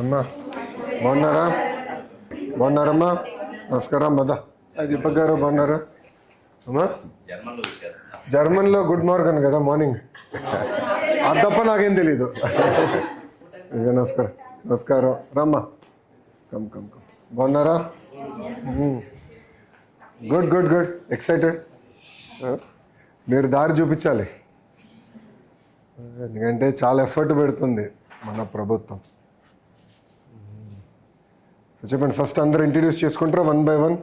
అమ్మా బాగున్నారా? బాగున్నారమ్మా? నమస్కారం మద దీపక్ గారు బాగున్నారా? అమ్మా జర్మన్లో గుడ్ మార్నింగ్ కదా మార్నింగ్. అద్దప్ప తప్ప నాకేం తెలీదు. నమస్కారం నమస్కారం. రమ్మా. Come come come. బాగున్నారా? Good good good. ఎక్సైటెడ్. మీరు దారి చూపించాలి. ఎందుకంటే చాలా ఎఫర్ట్ పెడుతుంది మన ప్రభుత్వం. చెప్పండి ఫస్ట్ అందరు ఇంట్రడ్యూస్ చేసుకుంటారా one by one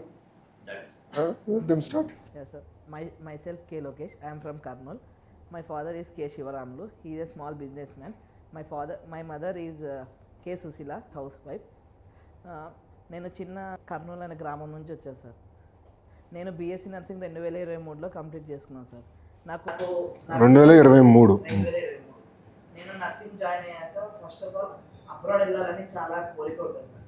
them start Yes, sir. My, myself, K. Lokesh. I am from Karnal. My father is K. Shivaramlu. He is a small businessman. My father, my mother is uh, K. Susila, housewife. Uh, నేను చిన్న కర్నూలు అనే గ్రామం నుంచి వచ్చాను sir నేను BSc nursing రెండు వేల ఇరవై మూడులో కంప్లీట్ చేసుకున్నాను సార్ నాకు రెండు వేల ఇరవై మూడు నేను నర్సింగ్ జాయిన్ అయ్యాక ఫస్ట్ ఆఫ్ ఆల్ అబ్రాడ్ వెళ్ళాలని చాలా కోరిక ఉంటుంది సార్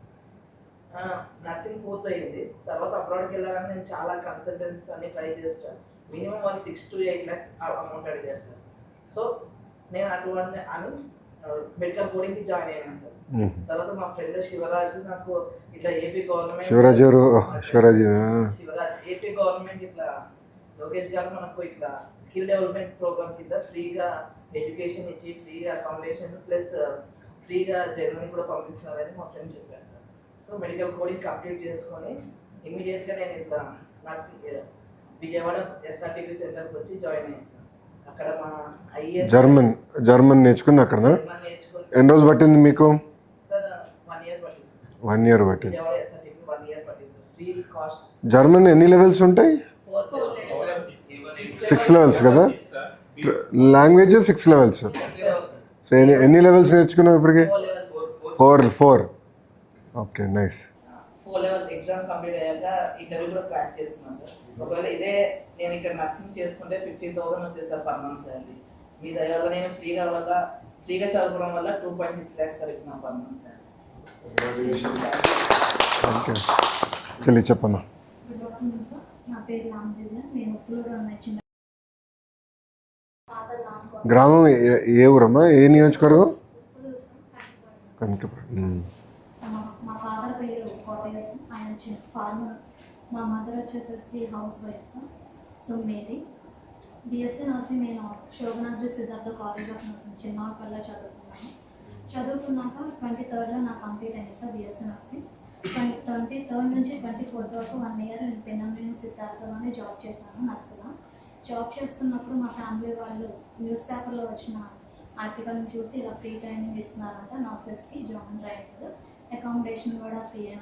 నర్సింగ్ పూర్తయింది. తర్వాత అబ్రాడ్కి వెళ్ళాలని నేను చాలా కన్సల్టెన్సీస్ అన్ని ట్రై చేస్తాను. మినిమం వాళ్ళు six to eight lakhs amount అడిగారు సార్ సో నేను అటువంటి అని మెడికల్ కోడింగ్కి జాయిన్ అయ్యాను సార్. తర్వాత మా ఫ్రెండ్ శివరాజు నాకు ఇట్లా AP government Shivaraju Shivaraju Shivaraj AP government ఇట్లా లోకేష్ గారు మనకు ఇట్లా స్కిల్ డెవలప్మెంట్ ప్రోగ్రామ్ కింద ఫ్రీగా ఎడ్యుకేషన్ ఇచ్చి ఫ్రీగా అకామిడేషన్ ప్లస్ ఫ్రీగా జర్మనీ కూడా పంపిస్తున్నారని మా ఫ్రెండ్ చెప్పారు సో మెడికల్ కోడింగ్ కంప్లీట్ చేసుకొని ఇమీడియట్గా నేను ఇట్లా నర్సింగ్ విజయవాడ ఎస్ఆర్టీపీ సెంటర్కి వచ్చి జాయిన్ అయ్యాను అక్కడ మా ఐఏఎస్ జర్మన్ జర్మన్ నేర్చుకుంది అక్కడ ఎన్ని రోజులు పట్టింది మీకు? సార్ వన్ ఇయర్ పట్టింది జర్మన్ ఎన్ని లెవెల్స్ ఉంటాయి? సిక్స్ లెవెల్స్ కదా? లాంగ్వేజ్ సిక్స్ లెవెల్స్ సో ఎన్ని ఎన్ని లెవెల్స్ నేర్చుకున్నావు ఇప్పటికి? Four four okay nice. Four level exam complete అయ్యాక ఇంటర్వ్యూ కూడా క్రాక్ చేసుకున్నాను సార్. ఒకవేళ ఇదే నేను ఇక్కడ నర్సింగ్ చేసుకుంటే ఫిఫ్టీన్ థౌసండ్ వచ్చేది సార్ పర్ మంత్ సాలరీ మీ వల్ల నేను ఫ్రీగా వల్ల ఫ్రీగా చదువుకోవడం వల్ల two point six lakhs sir నా పర్ మంత్ సార్ ఓకే. చెల్లి చెప్పమ్మా నా పేరు నేను చిన్న. గ్రామం ఏ- ఏ ఊరమ్మా? ఏ నియోజకవర్గం. కనకపురం మ్మ్. సో మా మా ఫాదర్ పేరు కోటయ్య సార్ ఫార్మర్. మా మదర్ వచ్చేసేసి హౌస్ వైఫ్ సో మేరీ బిఎస్సీ నర్సింగ్ నేను Sobhanadri Siddhartha college of nursing చిన్నపల్లిలో చదువుకున్నాను చదువుకున్నాక ట్వంటీ థర్డ్లో నాకు కంప్లీట్ అయింది sir BSc nursing twenty twenty third నుంచి ట్వంటీ ఫోర్త్ వరకు వన్ ఇయర్ నేను పెన్నమ్మ సిద్ధార్థలోనే జాబ్ చేశాను నర్సుగా జాబ్ చేస్తున్నప్పుడు మా ఫ్యామిలీ వాళ్ళు న్యూస్ పేపర్లో వచ్చిన ఆర్టికల్ని చూసి ఇలా ఫ్రీ ట్రైనింగ్ ఇస్తున్నారంట నర్సెస్కి జాయిన్ ట్రైనింగ్ అకామిడేషన్ కూడా ఫ్రీ అని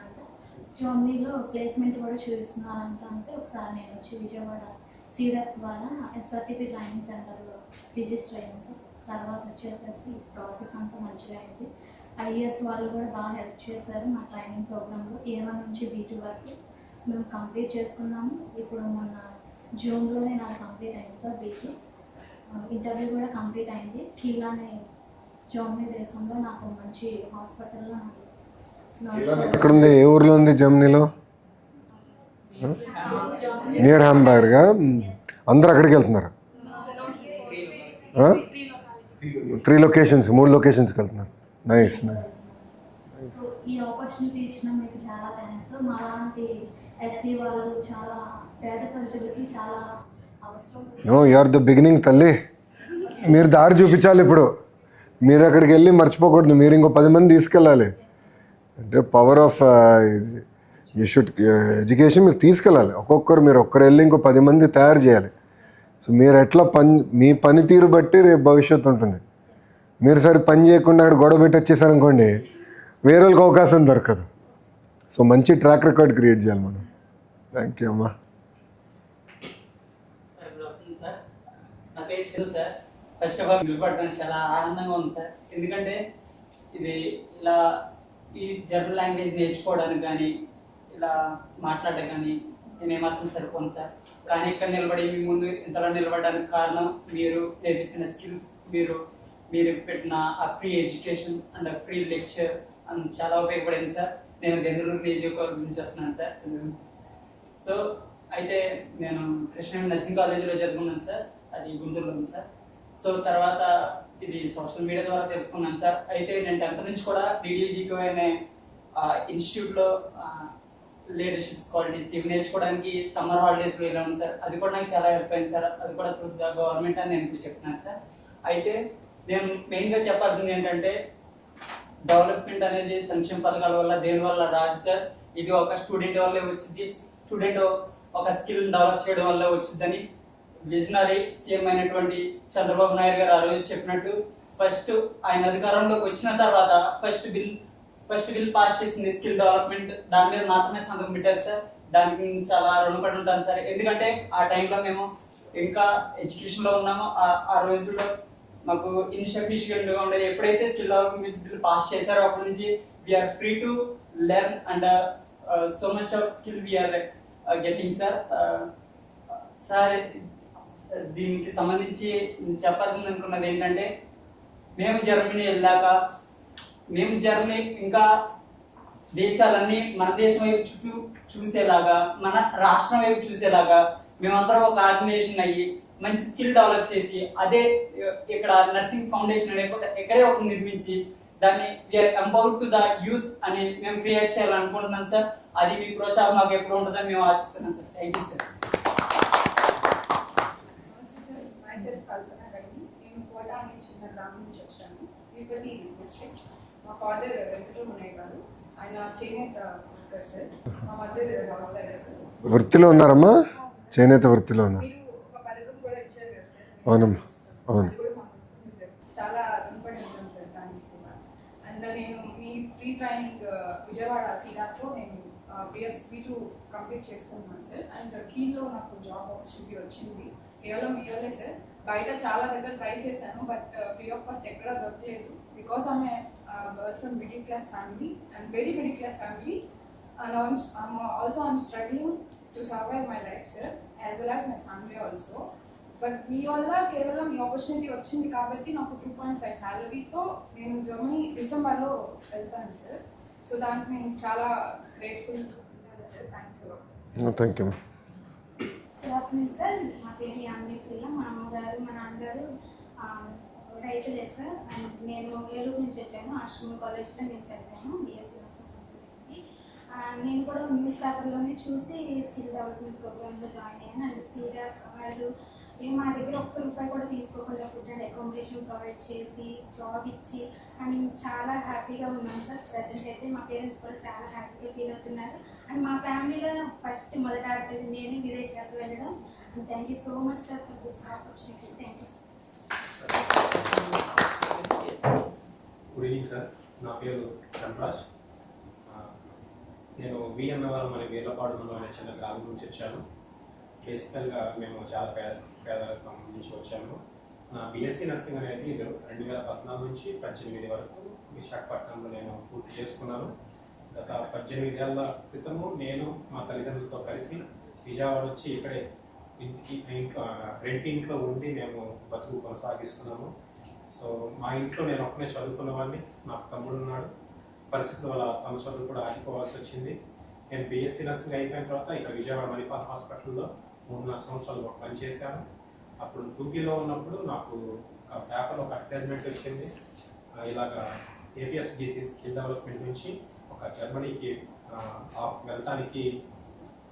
జర్మనీలో ప్లేస్మెంట్ కూడా చూపిస్తున్నారంట అంటే ఒకసారి నేను వచ్చి విజయవాడ సీడప్ ద్వారా ఎస్ఆర్టీపీ ట్రైనింగ్ సెంటర్లో రిజిస్టర్ అయ్యాను సార్. తర్వాత వచ్చేసేసి ప్రాసెస్ అంతా మంచిగా అయింది. ఐఏఎస్ వాళ్ళు కూడా బాగా హెల్ప్ చేశారు మా ట్రైనింగ్ ప్రోగ్రాంలో ఏ వన్ నుంచి బీ టూ వరకు మేము కంప్లీట్ చేసుకున్నాము. ఇప్పుడు మొన్న జూన్లోనే నాకు కంప్లీట్ అయింది సార్ బీటీ ఇంటర్వ్యూ కూడా కంప్లీట్ అయింది. కీలా అనే జర్మనీ దేశంలో నాకు మంచి హాస్పిటల్లో నాకు ఎక్కడ ఉంది ఏ ఊర్లో ఉంది జర్మనీలో నియర్ హ్యాంబర్గా అందరూ అక్కడికి వెళ్తున్నారు. త్రీ లొకేషన్స్ మూడు లొకేషన్స్కి వెళ్తున్నారు. నైస్ నైస్ ఈ ఆపర్చునిటీ ఇచ్చిన మీకు చాలా థ్యాంక్స్ మా లాంటి ఎస్సీ వాళ్ళు చాలా పేద ప్రజలకి చాలా అవసరం. No you are the beginning తల్లి. మీరు దారి చూపించాలి ఇప్పుడు. మీరు అక్కడికి వెళ్ళి మర్చిపోకూడదు. మీరు ఇంకో పది మంది తీసుకెళ్ళాలి. అంటే power of you should education మీరు తీసుకెళ్ళాలి. ఒక్కొక్కరు మీరు ఒక్కరు వెళ్ళి ఇంకో పది మంది తయారు చేయాలి. సో మీరు ఎట్లా పని మీ పనితీరు బట్టి రేపు భవిష్యత్తు ఉంటుంది. మీరు సరే పని చేయకుండా అక్కడ గొడవ పెట్టి వచ్చేసారనుకోండి వేరే వాళ్ళకి అవకాశం దొరకదు. సో మంచి ట్రాక్ రికార్డ్ క్రియేట్ చేయాలి మనం. థ్యాంక్ యూ అమ్మా. ఫస్ట్ ఆఫ్ ఆల్ నిలబడడానికి చాలా ఆనందంగా ఉంది సార్. ఎందుకంటే ఇది ఇలా ఈ జర్మన్ లాంగ్వేజ్ నేర్చుకోవడానికి కానీ ఇలా మాట్లాడడం కానీ నేను ఏమాత్రం సరిపోను సార్. కానీ ఇక్కడ నిలబడి మీ ముందు ఇంతలో నిలబడడానికి కారణం మీరు నేర్పించిన స్కిల్స్ మీరు మీరు పెట్టిన ఆ ఫ్రీ ఎడ్యుకేషన్ అండ్ ఆ ఫ్రీ లెక్చర్ అండ్ చాలా ఉపయోగపడింది సార్. నేను బెంగళూరు నియోజకవర్గం నుంచి వస్తున్నాను సార్. చదువు సో అయితే నేను కృష్ణ నర్సింగ్ కాలేజీలో చదువుకున్నాను సార్. అది గుంటూరులో ఉంది సార్. సో తర్వాత ఇది సోషల్ మీడియా ద్వారా తెలుసుకున్నాను సార్. అయితే నేను టెన్త్ నుంచి కూడా డిడిజీకో అనే ఇన్స్టిట్యూట్లో లీడర్షిప్స్ క్వాలిటీస్ ఇవి నేర్చుకోవడానికి సమ్మర్ హాలిడేస్ వెళ్ళాను సార్. అది కూడా నాకు చాలా హెల్ప్ అయింది సార్. అది కూడా త్రూ ద గవర్నమెంట్ అని నేను ఇప్పుడు చెప్తున్నాను సార్. అయితే నేను మెయిన్గా చెప్పాల్సింది ఏంటంటే డెవలప్మెంట్ అనేది సంక్షేమ పథకాల వల్ల దేని వల్ల రాదు సార్. ఇది ఒక స్టూడెంట్ వల్లే వచ్చింది. స్టూడెంట్ ఒక స్కిల్ డెవలప్ చేయడం వల్ల వచ్చిందని విజనరీ సీఎం అయినటువంటి చంద్రబాబు నాయుడు గారు ఆ రోజు చెప్పినట్టు ఫస్ట్ ఆయన అధికారంలోకి వచ్చిన తర్వాత first bill first bill pass చేసింది స్కిల్ డెవలప్మెంట్. దాని మీద మాత్రమే సంతకం పెట్టారు సార్. దానికి చాలా రుణపడి ఉంటాను సార్. ఎందుకంటే ఆ టైంలో మేము ఇంకా ఎడ్యుకేషన్లో ఉన్నామో. ఆ- రోజుల్లో మాకు ఇన్సఫిషియెంట్గా ఉండేది ఎప్పుడైతే స్కిల్ డెవలప్మెంట్ బిల్ పాస్ చేశారో అప్పటి నుంచి we are free to learn and so much of skill we are getting sir sir దీనికి సంబంధించి చెప్పాలని అనుకున్నది ఏంటంటే మేము జర్మనీ వెళ్ళాక మేము జర్మనీ ఇంకా దేశాలన్నీ మన దేశం వైపు చుట్టూ చూసేలాగా మన రాష్ట్రం వైపు చూసేలాగా మేమందరం ఒక ఆర్గనైజేషన్ అయ్యి మంచి స్కిల్ డెవలప్ చేసి అదే ఇక్కడ నర్సింగ్ ఫౌండేషన్ అనే ఇక్కడే ఒక నిర్మించి దాన్ని we are empower to the youth అని మేము క్రియేట్ చేయాలనుకుంటున్నాం సార్. అది మీ ప్రోత్సాహం మాకు ఎప్పుడు ఉంటుందని మేము ఆశిస్తున్నాం సార్. థ్యాంక్ యూ సార్ నమస్తే sir myself Kalpana Gadi నేను కోట అనే చిన్న గ్రామం నుంచి వచ్చాను. తిరుపతి డిస్ట్రిక్ట్ మా ఫాదర్ వెంకటరమణయ్య గారు. ఆయన చేనేత వర్కర్ సార్ మా మదర్ హౌస్ వృత్తిలో ఉన్నారమ్మా? చేనేత వృత్తిలో ఉన్నారు. అవునమ్మా, అవును. చాలా రుణపడి ఉంటాం సార్ దానికి కూడా అండ్ నేను మీ ఫ్రీ ట్రైనింగ్ విజయవాడ సీడాట్లో నేను బిఎస్ బీ టూ కంప్లీట్ చేసుకున్నాను సార్ అండ్ కీల్లో నాకు జాబ్ ఆపర్చునిటీ వచ్చింది. కేవలం వల్లే సార్ బయట చాలా దగ్గర ట్రై చేశాను బట్ ఫ్రీ ఆఫ్ కాస్ట్ ఎక్కడా దొరకలేదు. బికాస్ ఆమె girl from middle class family and very middle class family and also I'm struggling to survive my life sir as well as my family also but మీ వల్ల కేవలం ఈ opportunity వచ్చింది కాబట్టి నాకు two point five శాలరీతో నేను Germany డిసెంబర్లో వెళ్తాను sir so దానికి నేను చాలా grateful sir thanks thank you good afternoon sir మా పేరు యామిని పిల్ల మా అమ్మగారు మా నాన్నగారు రైతులే సార్. అండ్ నేను ఏలూరు నుంచి వచ్చాను ఆశ్రమం కాలేజ్లో నేను చదివాను బిఎస్సీ నేను కూడా న్యూస్ పేపర్లోనే చూసి స్కిల్ డెవలప్మెంట్ ప్రోగ్రామ్లో జాయిన్ అయ్యాను. అండ్ సీడా వాళ్ళు మేము మా దగ్గర ఒక్క రూపాయి కూడా తీసుకోకుండా ఫుడ్ అండ్ అకామిడేషన్ ప్రొవైడ్ చేసి జాబ్ ఇచ్చి అండ్ చాలా హ్యాపీగా ఉన్నాం సార్. ప్రజెంట్ అయితే మా పేరెంట్స్ కూడా చాలా హ్యాపీగా ఫీల్ అవుతున్నారు. అండ్ మా ఫ్యామిలీలో ఫస్ట్ మొదట ఆడేది నేను విదేశాలకు వెళ్ళడం. And thank you so much sir for this opportunity thank you sir good evening sir నా పేరు ధనరాజ్ నేను విఎన్ఆర్ మన వేలపాడు అనే చిన్న గ్రామం నుంచి వచ్చాను. బేసికల్గా మేము చాలా పేద పేదరికం నుంచి వచ్చాము. నా బీఎస్సీ నర్సింగ్ అనేది రెండు వేల పద్నాలుగు నుంచి పద్దెనిమిది వరకు విశాఖపట్నంలో నేను పూర్తి చేసుకున్నాను. గత పద్దెనిమిది ఏళ్ళ క్రితము నేను మా తల్లిదండ్రులతో కలిసి విజయవాడ వచ్చి ఇక్కడే ఇంటికి ఇంట్లో రెంట్ ఇంట్లో ఉండి మేము బతుకు కొనసాగిస్తున్నాము. సో మా ఇంట్లో నేను ఒక్కనే చదువుకున్నవాడిని. నాకు తమ్ముడు ఉన్నాడు. పరిస్థితుల వల్ల తమ చదువు కూడా ఆగిపోవాల్సి వచ్చింది. నేను బీఎస్సీ నర్సింగ్ అయిపోయిన తర్వాత ఇక్కడ విజయవాడ మణిపాల్ హాస్పిటల్లో మూడున్నర సంవత్సరాలు పనిచేశాను అప్పుడు టూపీలో ఉన్నప్పుడు నాకు ఒక పేపర్ ఒక అడ్వర్టైజ్మెంట్ వచ్చింది. ఇలాగ ఇలాగా ఏపీఎస్డిసి స్కిల్ డెవలప్మెంట్ నుంచి ఒక జర్మనీకి ఆ, వెళ్ళటానికి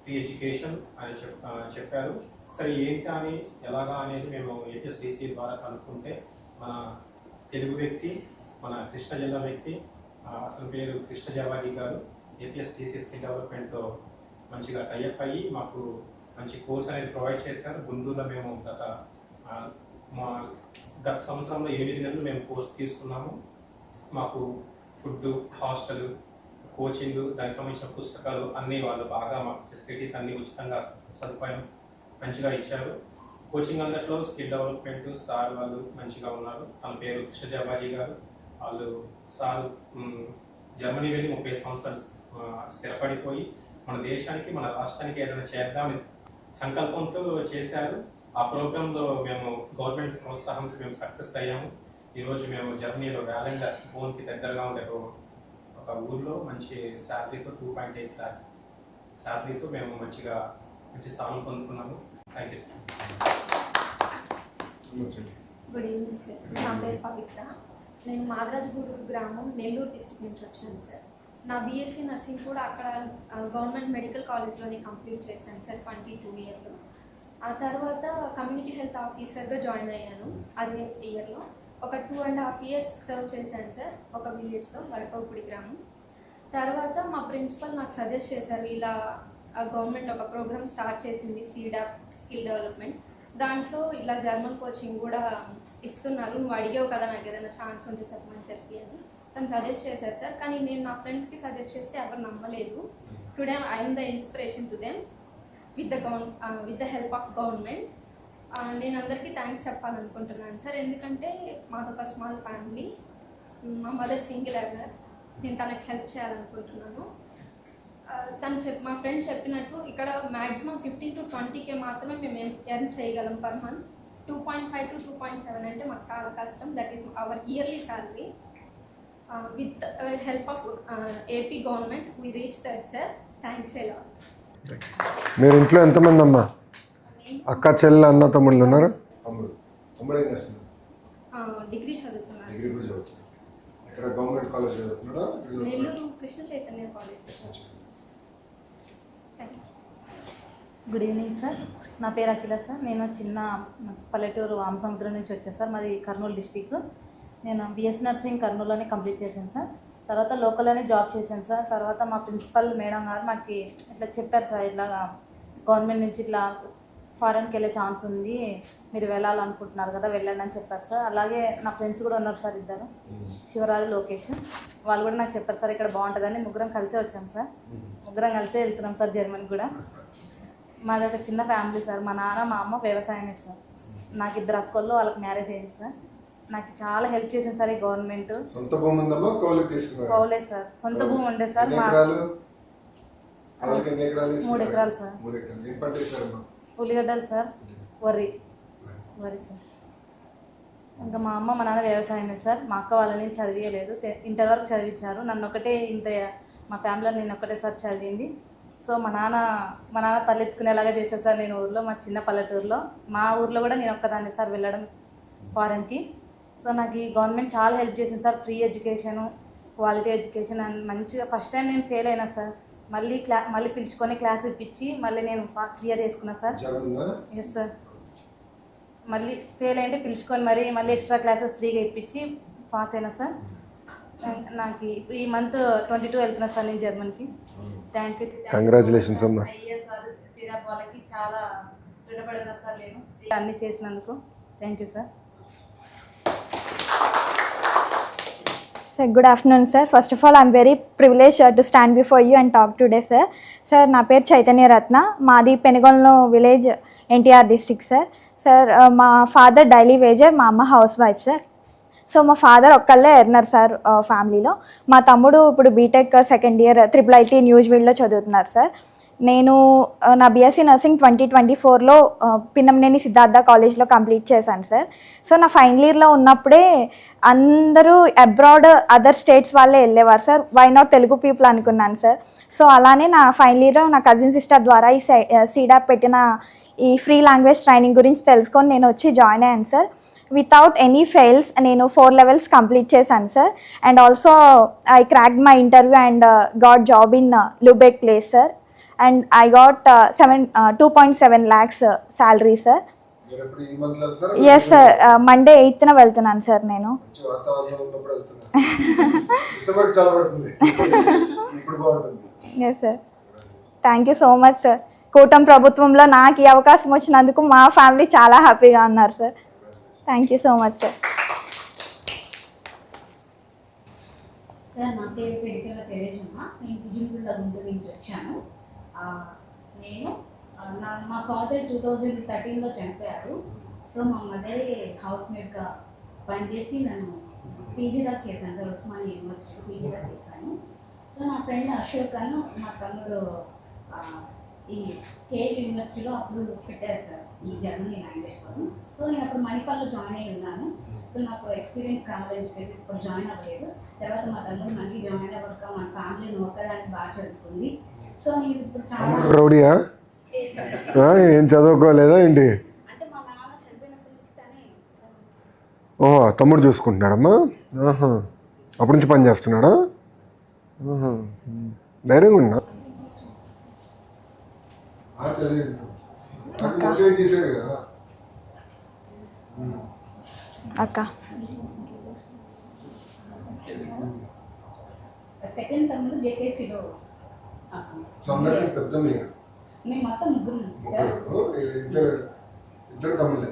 ఫ్రీ ఎడ్యుకేషన్ అని చెప్ చెప్పారు. సరే ఏంటి అని ఎలాగా అనేది మేము ఏపీఎస్డిసి ద్వారా కనుక్కుంటే మన తెలుగు వ్యక్తి మన కృష్ణ జిల్లా వ్యక్తి అతని పేరు కృష్ణ జవాడి గారు ఏపీఎస్డిసి స్కిల్ డెవలప్మెంట్తో మంచిగా టైఅప్ అయ్యి మాకు మంచి కోర్స్ అనేది ప్రొవైడ్ చేశారు. గుంటూరులో మేము గత మా గత సంవత్సరంలో ఏడు నెలలు మేము కోర్స్ తీసుకున్నాము. మాకు ఫుడ్ హాస్టల్ కోచింగ్ దానికి సంబంధించిన పుస్తకాలు అన్నీ వాళ్ళు బాగా మాకు ఫెసిలిటీస్ అన్నీ ఉచితంగా సదుపాయం మంచిగా ఇచ్చారు. కోచింగ్ అందట్లో స్కిల్ డెవలప్మెంట్ సార్ వాళ్ళు మంచిగా ఉన్నారు. తన పేరు కృష్ణజాబాజీ గారు. వాళ్ళు సార్ జర్మనీ వెళ్ళి ముప్పై సంవత్సరాలు స్థిరపడిపోయి మన దేశానికి మన రాష్ట్రానికి ఏదైనా చేద్దామని సంకల్పంతో చేశారు. ఆ ప్రోగ్రాంలో మేము గవర్నమెంట్ ప్రోత్సాహంతో మేము సక్సెస్ అయ్యాము. ఈరోజు మేము జర్మనీలో వేలంగా ఫోన్కి దగ్గరగా ఉండే ఒక- ఊర్లో మంచి శాలరీతో టూ పాయింట్ ఎయిట్ ల్యాక్స్ శాలరీతో మేము మంచిగా మంచి స్థానం పొందుకున్నాము. Thank you sir. Good evening sir. నా పేరు పవిత్ర. నేను మాదరాజగూడూరు గ్రామం నెల్లూరు డిస్ట్రిక్ట్ నుంచి వచ్చాను సార్. నా బీఎస్సీ నర్సింగ్ కూడా అక్కడ గవర్నమెంట్ మెడికల్ కాలేజ్లోనే కంప్లీట్ చేశాను సార్ ట్వంటీ టూ ఇయర్లో ఆ తర్వాత కమ్యూనిటీ హెల్త్ ఆఫీసర్గా జాయిన్ అయ్యాను అదే ఇయర్లో ఒక two and half years serve చేశాను సార్ ఒక విలేజ్లో వరకవుపుడి గ్రామం. తర్వాత మా ప్రిన్సిపల్ నాకు సజెస్ట్ చేశారు ఇలా గవర్నమెంట్ ఒక ప్రోగ్రామ్ స్టార్ట్ చేసింది సీడా స్కిల్ డెవలప్మెంట్ దాంట్లో ఇలా జర్మన్ కోచింగ్ కూడా ఇస్తున్నారు నువ్వు అడిగావు కదా నాకు ఏదైనా ఛాన్స్ ఉంటే చెప్పమని చెప్పి అని. తను సజెస్ట్ చేశారు సార్. కానీ నేను నా ఫ్రెండ్స్కి సజెస్ట్ చేస్తే ఎవరు నమ్మలేదు. Today I'm the inspiration to them with the govern with the help of government నేను అందరికీ థ్యాంక్స్ చెప్పాలనుకుంటున్నాను సార్. ఎందుకంటే మాదొక స్మాల్ ఫ్యామిలీ మా మదర్ సింగిల్ అర్నర్ నేను తనకి హెల్ప్ చేయాలనుకుంటున్నాను. Uh, తను చెప్ మా ఫ్రెండ్ చెప్పినట్టు ఇక్కడ మ్యాక్సిమం ఫిఫ్టీన్ టు ట్వంటీకే మాత్రమే మేము ఎర్న్ చేయగలం per month two point five to two point seven అంటే మాకు చాలా కష్టం. That is our yearly salary with help of AP government we reach that sir thanks ఎలా మీరు ఇంట్లో ఎంతమంది అమ్మా అక్క చెల్లె అన్న తమ్ముళ్ళు ఉన్నారు? తమ్ముడు. తమ్ముడు ఏం చేస్తున్నాడు? డిగ్రీ చదువుతున్నాను డిగ్రీ కూడా చదువుతున్నాడు. ఇక్కడ గవర్నమెంట్ కాలేజ్ చదువుతున్నాడా? ఇక్కడ చదువుతున్నాడా? Nellore Krishna Chaitanya college. Thank you good evening sir నా పేరు అఖిల సార్ నేను చిన్న పల్లెటూరు వామసముద్రం నుంచి వచ్చాను సార్ మాది కర్నూలు డిస్టిక్. నేను బిఎస్ నర్సింగ్ కర్నూలులోనే కంప్లీట్ చేశాను సార్. తర్వాత లోకల్లోనే జాబ్ చేశాను సార్. తర్వాత మా ప్రిన్సిపల్ మేడం గారు మాకు ఇట్లా చెప్పారు సార్ ఇట్లా గవర్నమెంట్ నుంచి ఇట్లా ఫారెన్కి వెళ్ళే ఛాన్స్ ఉంది మీరు వెళ్ళాలనుకుంటున్నారు కదా వెళ్ళండి అని చెప్పారు సార్. అలాగే నా ఫ్రెండ్స్ కూడా ఉన్నారు సార్ ఇద్దరు. శివరాజు లోకేష్. వాళ్ళు కూడా నాకు చెప్పారు సార్ ఇక్కడ బాగుంటుందని. ముగ్గురం కలిసే వచ్చాం సార్. ముగ్గురం కలిసే వెళ్తున్నాం సార్ జర్మనీ కూడా. మాది ఒక చిన్న ఫ్యామిలీ సార్. మా నాన్న మా అమ్మ వ్యవసాయమే సార్. నాకు ఇద్దరు అక్కల్లో వాళ్ళకి మ్యారేజ్ అయింది సార్. నాకు చాలా హెల్ప్ చేసింది సార్ ఈ గవర్నమెంట్ సొంత భూమి ఉందమ్మా తీసుకున్నారు కౌలే సార్. సొంత భూమి ఉండే సార్ మా ఎన్ని ఎకరాలు? మూడు ఎకరాలు సార్. మూడు ఎకరాలు. ఏం పంట వేశారమ్మా? ఉల్లిగడ్డలు సార్. వరి. వరి సార్. ఇంకా మా అమ్మ మా నాన్న వ్యవసాయమే సార్. మా అక్క వాళ్ళని చదివియలేదు. తె- ఇంటర్ వరకు చదివించారు. నన్ను ఒకటే ఇంత మా ఫ్యామిలీలో నేను ఒకటే సార్ చదివింది. సో మా నాన్న మా నాన్న తలెత్తుకునేలాగా చేశారు సార్ నేను ఊర్లో మా చిన్న పల్లెటూరులో. మా ఊర్లో కూడా నేను ఒక్కదాన్ని సార్ వెళ్ళడం ఫారెన్కి. సో నాకు ఈ గవర్నమెంట్ చాలా హెల్ప్ చేసింది sir free education quality education. And మంచిగా ఫస్ట్ టైం నేను ఫెయిల్ అయినా సార్ మళ్ళీ క్లా మళ్ళీ పిలుచుకొని క్లాస్ ఇప్పించి మళ్ళీ నేను క్లియర్ చేసుకున్నా సార్. ఎస్ సార్ మళ్ళీ ఫెయిల్ అయింటే పిలుచుకొని మరి మళ్ళీ ఎక్స్ట్రా క్లాసెస్ ఫ్రీగా ఇప్పించి పాస్ అయినా సార్. నాకు ఇప్పుడు ఈ మంత్ ట్వంటీ టూ వెళ్తున్నా సార్ నేను జర్మన్కి. థ్యాంక్ యూ Congratulations అమ్మా. వాళ్ళకి చాలా రుణపడినా సార్ నేను. అన్నీ చేసినందుకు. Thank you sir sir good afternoon sir first of all I'm very privilege to stand before you and talk today sir sir నా పేరు చైతన్య రత్న. మాది Penugolanu village NTR district sir sir మా ఫాదర్ డైలీ వేజర్ మా అమ్మ house wife sir so మా father ఒక్కళ్ళే earner sir ఫ్యామిలీలో మా తమ్ముడు ఇప్పుడు BTech second year triple IT న్యూజివీడ్లో చదువుతున్నారు సార్ నేను నా బీఎస్సీ నర్సింగ్ ట్వంటీ ట్వంటీ ఫోర్లో పిన్నంనేని సిద్ధార్థ కాలేజ్లో కంప్లీట్ చేశాను సార్. సో నా ఫైనల్ ఇయర్లో ఉన్నప్పుడే అందరూ అబ్రాడ్ అదర్ స్టేట్స్ వాళ్ళే వెళ్ళేవారు sir. Why not Telugu people అనుకున్నాను సార్. సో అలానే నా ఫైనల్ ఇయర్లో నా కజిన్ సిస్టర్ ద్వారా ఈ సీడాప్ పెట్టిన ఈ ఫ్రీ లాంగ్వేజ్ ట్రైనింగ్ గురించి తెలుసుకొని నేను వచ్చి జాయిన్ అయ్యాను సార్. వితౌట్ ఎనీ ఫెయిల్స్ నేను ఫోర్ లెవెల్స్ కంప్లీట్ చేశాను sir. And also I crack my interview and got job in Lubeck place sir. And I got seven two point seven lakhs salary sir yes sir Monday ఎయిత్న వెళ్తున్నాను sir నేను. Yes sir thank you so much sir కూటమి ప్రభుత్వంలో నాకు ఈ అవకాశం వచ్చినందుకు మా family చాలా హ్యాపీగా ఉన్నారు sir thank you so much sir sir నా పేరు పెరికల తేజమ్మ నేను విజయనగర గుంటూరు నుంచి వచ్చాను. నేను నా మా ఫాదర్ టూ థౌజండ్ థర్టీన్లో చనిపోయారు. సో మా మదరే హౌస్ మేట్గా పనిచేసి నన్ను పీజీ దాకా చేశాను సార్ ఉస్మానియా యూనివర్సిటీలో పీజీ దాకా చేశాను. సో నా ఫ్రెండ్ అశోక్ అను మా తమ్ముడు ఈ కేఎల్ యూనివర్సిటీలో అప్పుడు పెట్టారు సార్ ఈ జర్మనీ లాంగ్వేజ్ కోసం. సో నేను అప్పుడు మణిపాల్లో జాయిన్ అయి ఉన్నాను. సో నాకు ఎక్స్పీరియన్స్ కావాలని చెప్పేసి ఇప్పుడు జాయిన్ అవ్వలేదు. తర్వాత మా తమ్ముడు మళ్ళీ జాయిన్ అవ్వక మా ఫ్యామిలీ ఒక్కదాన్ని బాగా చదువుకుంది. రౌడీయా? ఏం చదువుకోలేదా. ఏంటి? అంటే మా నాన్న చనిపోయినప్పటి నుంచి తనే ఓహో తమ్ముడు చూసుకుంటున్నాడమ్మా? ఆహా. అప్పటి నుంచి పని చేస్తున్నాడా. ధైర్యంగా ఉన్నా అక్క. సెకండ్ తమ్ముడు జేకేసీలో పెద్ద మీరు ముగ్గురు. ఇద్దరు ఇద్దరు తమ్ముళ్ళే.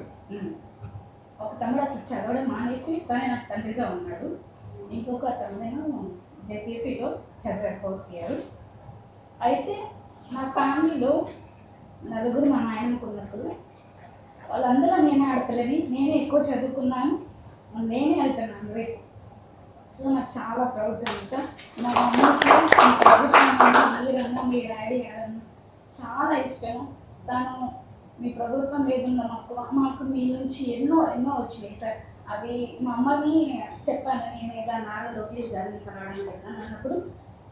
ఒక తమ్ముడు అసలు చదవడం మానేసి నాకు తండ్రిగా ఉన్నాడు. ఇంకొక తమ్ముడేమో జేపీసీలో చదివాడు ఫోర్త్ ఇయర్. అయితే మా ఫ్యామిలీలో నలుగురు మా నాయనకు ఉన్నప్పుడు వాళ్ళందరూ నేనే ఆడపిల్లని నేనే ఎక్కువ చదువుకున్నాను నేనే వెళ్తున్నాను రేపు. సో నాకు చాలా ప్రౌడ్గా సార్ మా అమ్మకి ప్రభుత్వం మీరన్నా మీ డాడీ అన్న చాలా ఇష్టం. తను మీ ప్రభుత్వం ఏదుందో మాకు మాకు మీ నుంచి ఎన్నో ఎన్నో వచ్చినాయి సార్. అవి మా అమ్మని చెప్పాను నేను ఇలా నారా లోకేష్ గారిని కలవడం లేదా అన్నప్పుడు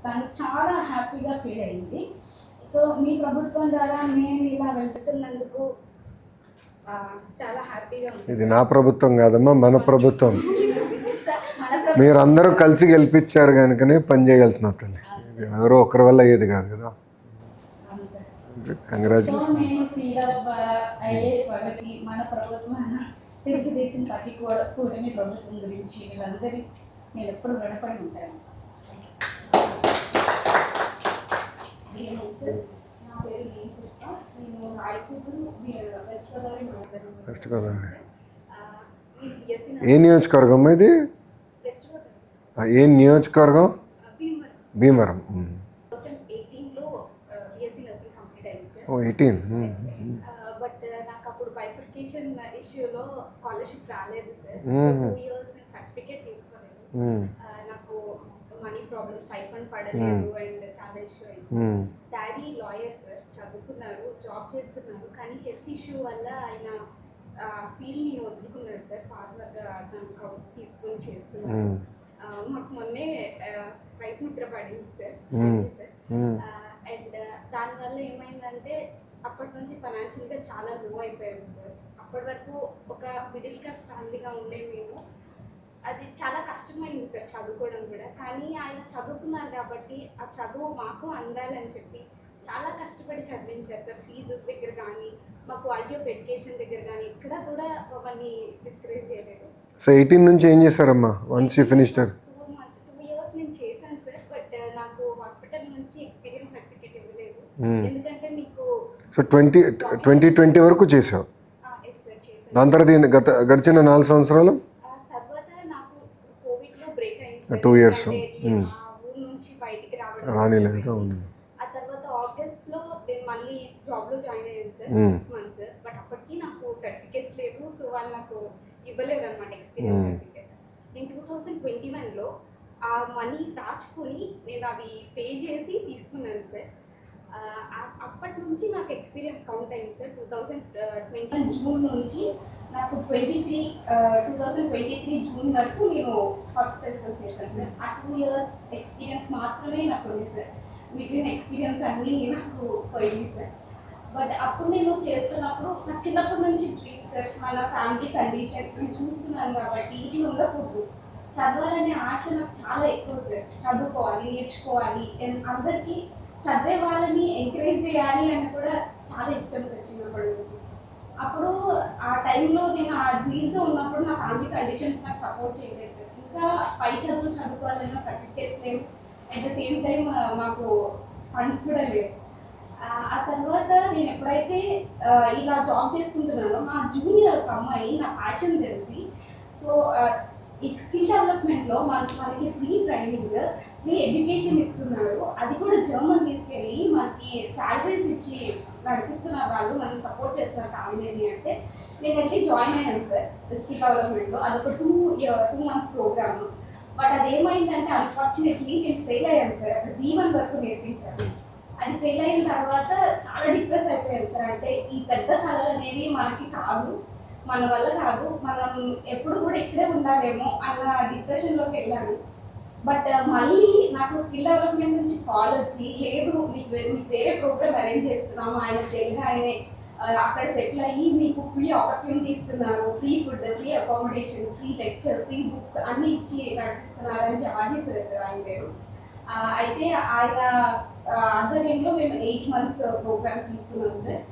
తను చాలా హ్యాపీగా ఫీల్ అయింది. సో మీ ప్రభుత్వం ద్వారా నేను ఇలా వెళ్తున్నందుకు చాలా హ్యాపీగా ఇది నా ప్రభుత్వం కాదమ్మా మన ప్రభుత్వం. మీరందరూ కలిసి గెలిపించారు కనుకనే పని చేయగలుగుతున్నా తల్లి. ఇది ఎవరో ఒకరి వల్ల అయ్యేది కాదు కదా. కంగ్రాచులేషన్ వెస్ట్ గోదావరి ఏ నియోజకవర్గం ఇది? ఏ నియోజకవర్గం? Bhimavaram. Sir. Oh eighteen but నాకు అప్పుడు బైఫర్కేషన్ ఇష్యూలో స్కాలర్షిప్ రాలేదు సార్. టూ ఇయర్స్ నేను సర్టిఫికేట్ తీసుకోలేదు. నాకు మనీ ప్రాబ్లమ్స్ టైఫండ్ పడలేదు అండ్ చాలా ఇష్యూ అయింది. డాడీ లాయర్ సార్ చదువుకున్నారు జాబ్ చేస్తున్నారు. కానీ హెల్త్ ఇష్యూ వల్ల ఆయన ఫీల్డ్ని వదులుకున్నారు సార్. ఫార్మర్గా దానికి తీసుకొని చేస్తున్నారు. మాకు మొన్నే రైతు మిత్ర పడింది సార్. సార్. అండ్ దానివల్ల ఏమైందంటే అప్పటి నుంచి ఫైనాన్షియల్గా చాలా లో అయిపోయాము సార్. అప్పటి వరకు ఒక మిడిల్ క్లాస్ ఫ్యామిలీగా ఉండే మేము. అది చాలా కష్టమైంది సార్ చదువుకోవడం కూడా. కానీ ఆయన చదువుకున్నారు కాబట్టి ఆ చదువు మాకు అందాలని చెప్పి చాలా కష్టపడి చదివించారు సార్. ఫీజెస్ దగ్గర కానీ మా క్వాలిటీ ఆఫ్ ఎడ్యుకేషన్ దగ్గర కానీ ఎక్కడ కూడా మమ్మల్ని డిస్కరేజ్ చేయలేదు. సో ఎయిటీన్ నుంచి ఏం చేశారమ్మా once you finished two two years so twenty twenty twenty వరకు చేసావు. దాని తర్వాత గత గడిచిన నాలుగు సంవత్సరాలు. ఎందుకంటే ఈ Hmm. రానిలేదు. అవును. నేను మళ్ళీ జాబ్లో జాయిన్ అయ్యాను sir Hmm. Six months but అప్పటికి నాకు సర్టిఫికేట్స్ లేవు సో వాళ్ళు నాకు ఇవ్వలేదు అనమాట ఎక్స్పీరియన్స్. సర్టిఫికేట్ నేను టూ థౌసండ్ ట్వంటీ వన్లో ఆ మనీ దాచుకొని నేను అవి పే చేసి తీసుకున్నాను సార్ అప్పటి నుంచి నాకు ఎక్స్పీరియన్స్ కౌంట్ అయింది sir two thousand twenty June నుంచి నాకు twenty three two thousand twenty three June వరకు నేను ఫస్ట్ ప్లేస్మెంట్ చేశాను సార్ ఆ టూ ఇయర్స్ ఎక్స్పీరియన్స్ మాత్రమే నాకు ఉంది సార్ మిగిలిన ఎక్స్పీరియన్స్ అన్నీ నాకు పోయింది సార్ బట్ అప్పుడు నేను చేస్తున్నప్పుడు నాకు చిన్నప్పటి నుంచి సార్ మన ఫ్యామిలీ కండిషన్ చూస్తున్నాను కాబట్టి ఇది ఉండకూడదు చదవాలనే ఆశ నాకు చాలా ఎక్కువ సార్ చదువుకోవాలి నేర్చుకోవాలి. అందరికీ చదివే వాళ్ళని ఎంకరేజ్ చేయాలి అని కూడా చాలా ఇష్టం సార్ చిన్నప్పటి నుంచి. అప్పుడు ఆ టైంలో నేను ఆ జీవితం ఉన్నప్పుడు నా ఫ్యామిలీ కండిషన్స్ నాకు సపోర్ట్ చేయలేదు సార్ ఇంకా పై చదువులు చదువుకోవాలన్న సర్టిఫికేట్స్ లేవు. అట్ ద సేమ్ టైం మాకు ఫండ్స్ కూడా లేవు. ఆ తర్వాత నేను ఎప్పుడైతే ఇలా జాబ్ చేసుకుంటున్నానో నా జూనియర్ ఒక అమ్మాయి నా ప్యాషన్ తెలిసి సో ఈ స్కిల్ డెవలప్మెంట్లో మనకి మనకి ఫ్రీ ట్రైనింగ్ ఫ్రీ ఎడ్యుకేషన్ ఇస్తున్నారు. అది కూడా జర్మన్ తీసుకెళ్ళి మనకి శాలరీస్ ఇచ్చి నడిపిస్తున్నారు వాళ్ళు మనకి సపోర్ట్ చేస్తున్నారు ఫ్యామిలీని అంటే నేను వెళ్ళి జాయిన్ అయ్యాను సార్ స్కిల్ డెవలప్మెంట్లో అదొక two two months program but అది ఏమైందంటే అన్ఫార్చునేట్లీ నేను ఫెయిల్ అయ్యాను సార్ అక్కడ బీ వన్ వరకు నేర్పించాను. అది ఫెయిల్ అయిన తర్వాత చాలా డిప్రెస్ అయిపోయారు సార్. అంటే ఈ పెద్ద కళలు అనేవి మనకి కాదు మన వల్ల కాదు మనం ఎప్పుడు కూడా ఇక్కడే ఉండాలేమో అన్న డిప్రెషన్లోకి వెళ్ళాను బట్ మళ్ళీ నాకు స్కిల్ డెవలప్మెంట్ నుంచి కాల్ వచ్చి లేదు మీకు మీకు వేరే ప్రోగ్రామ్ అరేంజ్ చేస్తున్నాము ఆయన తెలుగు ఆయనే అక్కడ సెటిల్ అయ్యి మీకు ఫ్రీ ఆపర్చునిటీ ఇస్తున్నారు. Free food free accommodation free lecture free books అన్నీ ఇచ్చి నడిపిస్తున్నారు అని జవాహీ సార్ ఆయన పేరు. అయితే ఆయన ఆధ్వర్యంలో మేము ఎయిట్ మంత్స్ ప్రోగ్రామ్ తీసుకున్నాం సార్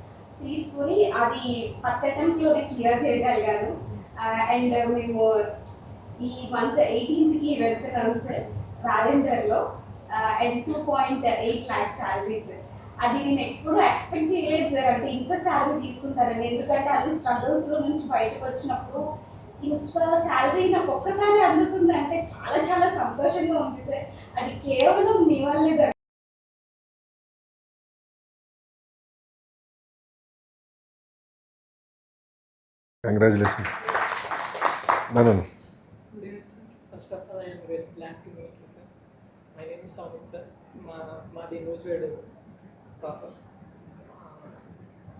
తీసుకొని అది ఫస్ట్ అటెంప్ట్లోనే క్లియర్ చేయగలిగాను అండ్ మేము ఈ మంత్ ఎయిటీన్త్కి వెళ్తున్నాం sir రాజేందర్లో. And two point eight lakhs salary sir అది నేను ఎప్పుడు ఎక్స్పెక్ట్ చేయలేదు సార్ అంటే ఇంత శాలరీ తీసుకుంటారని. ఎందుకంటే అన్ని స్ట్రగుల్స్లో నుంచి బయటకు వచ్చినప్పుడు ఇంత శాలరీ నాకు ఒక్కసారి అందుకుందంటే చాలా చాలా సంతోషంగా ఉంది సార్ అది కేవలం మీ వాళ్ళే దొరికింది. కంగ్రాచులేషన్స్ నన్ను first of all I'm very glad to meet you sir my name is Soumith sir మా మాది నూజివేడు ప్రాపర్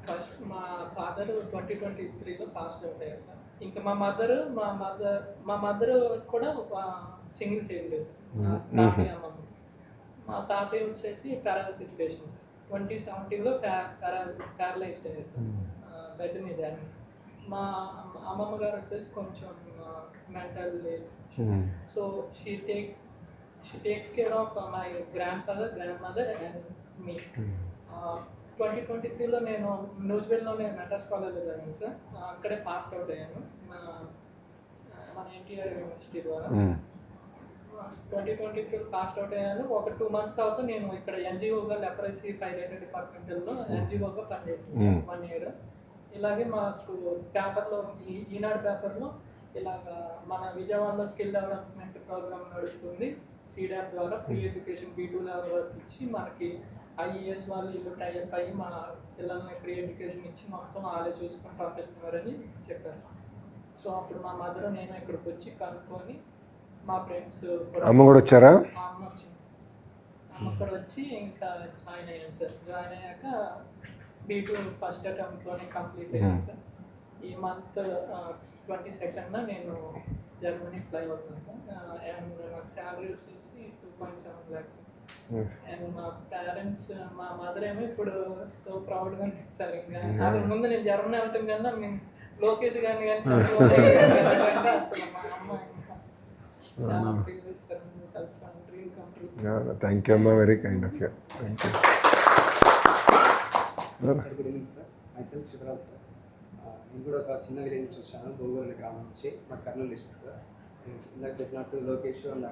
ఫస్ట్ మా ఫాదర్ ట్వంటీ ట్వంటీ త్రీలో పాస్ట్ అవుట్ అయ్యారు సార్ ఇంకా మా మదర్ మా మదర్ మా మదర్ కూడా సింగింగ్ చేయలేదు సార్ మా తాతయ్య అమ్మమ్మ మా తాతయ్య వచ్చేసి పారాలసిస్ పేషెంట్ సార్ ట్వంటీ సెవెంటీన్లో ప్యారలైజ్ అయ్యారు సార్ బెడ్ మీద. మా అమ్మమ్మ గారు వచ్చేసి కొంచెం mental so she take she takes care of my grand father grand mother and me twenty twenty త్రీలో నేను న్యూజివెల్లో నేను మెటాస్ కాలేజ్లో చదివాను సార్. అక్కడే పాస్ అవుట్ అయ్యాను. మన- మన ఎన్టీఆర్ యూనివర్సిటీ ద్వారా. Twenty twenty three pass out అయ్యాను. ఒక టూ మంత్స్ తర్వాత నేను ఇక్కడ ఎన్జిఓగా లెపరసీ ఫైవ్ ఎయిట్ డిపార్ట్మెంట్లో ఎన్జిఓగా పనిచేస్తున్నాను వన్ ఇయర్ ఇలాగే మాకు పేపర్లో ఈ ఈనాడు పేపర్లో ఇలాగ మన విజయవాడలో స్కిల్ డెవలప్మెంట్ ప్రోగ్రామ్ నడుస్తుంది. సీడాప్ ద్వారా free education B two level వరకు ఇచ్చి మనకి ఐఏఎస్ వాళ్ళు ఇల్లు టైప్ అయ్యి మా పిల్లల్ని ఫ్రీ ఎడ్యుకేషన్ ఇచ్చి మొత్తం వాళ్ళే చూసుకొని పంపిస్తున్నారని చెప్పారు. సో అప్పుడు మా మదర్ నేను ఇక్కడికి వచ్చి కనుక్కొని మా ఫ్రెండ్స్ అమ్మ కూడా వచ్చారా? అమ్మ వచ్చింది. అమ్మ కూడా వచ్చి ఇంకా జాయిన్ అయ్యాను సార్. జాయిన్ అయ్యాక బీ టూ ఫస్ట్ అటెంప్ట్లోనే కంప్లీట్ అయ్యాను సార్. ఈ మంత్ ట్వంటీ సెకండ్న నేను జర్మనీ ఫ్లై అవుతున్నాను సార్. అండ్ నాకు శాలరీ వచ్చేసి two point seven lakhs. And మా పేరెంట్స్ మా మదర్ ఏమో ఇప్పుడు సో ప్రౌడ్గా అనిపించారు ఇంకా. అసలు ముందు నేను జర్మనీ వెళ్ళటం కన్నా నేను లోకేష్ గారిని కానీ అసలు మా అమ్మ. ఇంకా థ్యాంక్ యూ అమ్మా very kind of you thank you sir good evening sir myself Shivaraj sir నేను కూడా ఒక చిన్న విలేజ్ నుంచి వచ్చాను భోగోల్ గ్రామం నుంచి మా కర్నూలు డిస్ట్రిక్ట్ సార్ నేను ఇందాక చెప్పినట్టు లోకేష్ అండ్